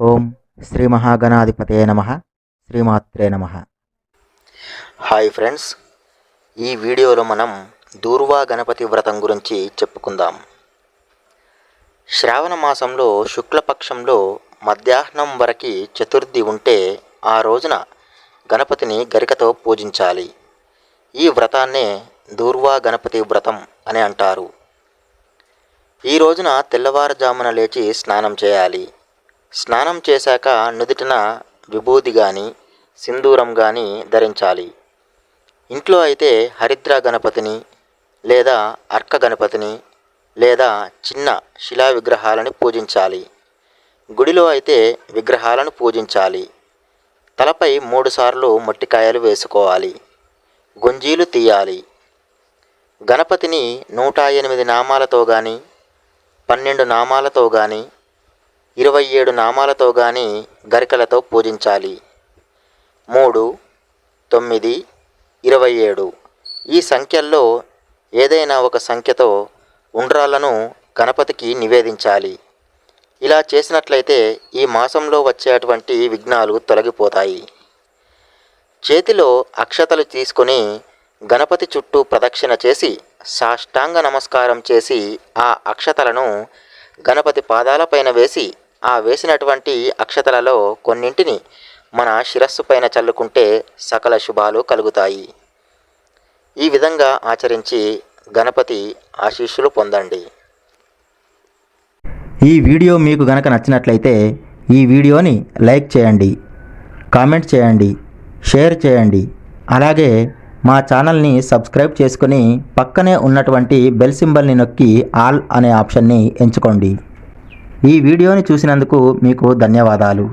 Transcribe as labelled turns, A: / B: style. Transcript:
A: ఓం శ్రీ మహాగణాధిపతే నమ. శ్రీమాత్రే నమ. హాయ్ ఫ్రెండ్స్ ఈ వీడియోలో మనం దూర్వా గణపతి వ్రతం గురించి చెప్పుకుందాం. శ్రావణ మాసంలో శుక్లపక్షంలో మధ్యాహ్నం వరకు చతుర్థి ఉంటే ఆ రోజున గణపతిని గరికతో పూజించాలి. ఈ వ్రతాన్నే దూర్వా గణపతి వ్రతం అని అంటారు. ఈ రోజున తెల్లవారుజామున లేచి స్నానం చేయాలి. స్నానం చేశాక నుదుటిన విభూది కానీ సింధూరం కానీ ధరించాలి. ఇంట్లో అయితే హరిద్ర గణపతిని లేదా అర్క గణపతిని లేదా చిన్న శిలా విగ్రహాలను పూజించాలి. గుడిలో అయితే విగ్రహాలను పూజించాలి. తలపై మూడుసార్లు మట్టికాయలు వేసుకోవాలి. గుంజీలు తీయాలి. గణపతిని నూట ఎనిమిది నామాలతో కానీ పన్నెండు నామాలతో కానీ ఇరవై ఏడు నామాలతో కానీ గరికలతో పూజించాలి. మూడు తొమ్మిది ఇరవై ఏడు. ఈ సంఖ్యల్లో ఏదైనా ఒక సంఖ్యతో ఉండ్రాలను గణపతికి నివేదించాలి. ఇలా చేసినట్లయితే ఈ మాసంలో వచ్చేటువంటి విఘ్నాలు తొలగిపోతాయి. చేతిలో అక్షతలు తీసుకొని గణపతి చుట్టూ ప్రదక్షిణ చేసి సాష్టాంగ నమస్కారం చేసి ఆ అక్షతలను గణపతి పాదాలపైన వేసి ఆ వేసినటువంటి అక్షతలలో కొన్నింటిని మన శిరస్సు పైన చల్లుకుంటే సకల శుభాలు కలుగుతాయి. ఈ విధంగా ఆచరించి గణపతి ఆశీస్సులు పొందండి. ఈ వీడియో మీకు గనక నచ్చినట్లయితే ఈ వీడియోని లైక్ చేయండి కామెంట్ చేయండి షేర్ చేయండి. అలాగే మా ఛానల్ని సబ్స్క్రైబ్ చేసుకుని పక్కనే ఉన్నటువంటి బెల్ సింబల్ని నొక్కి ఆల్ అనే ఆప్షన్ని ఎంచుకోండి. ఈ వీడియోని చూసినందుకు మీకు ధన్యవాదాలు.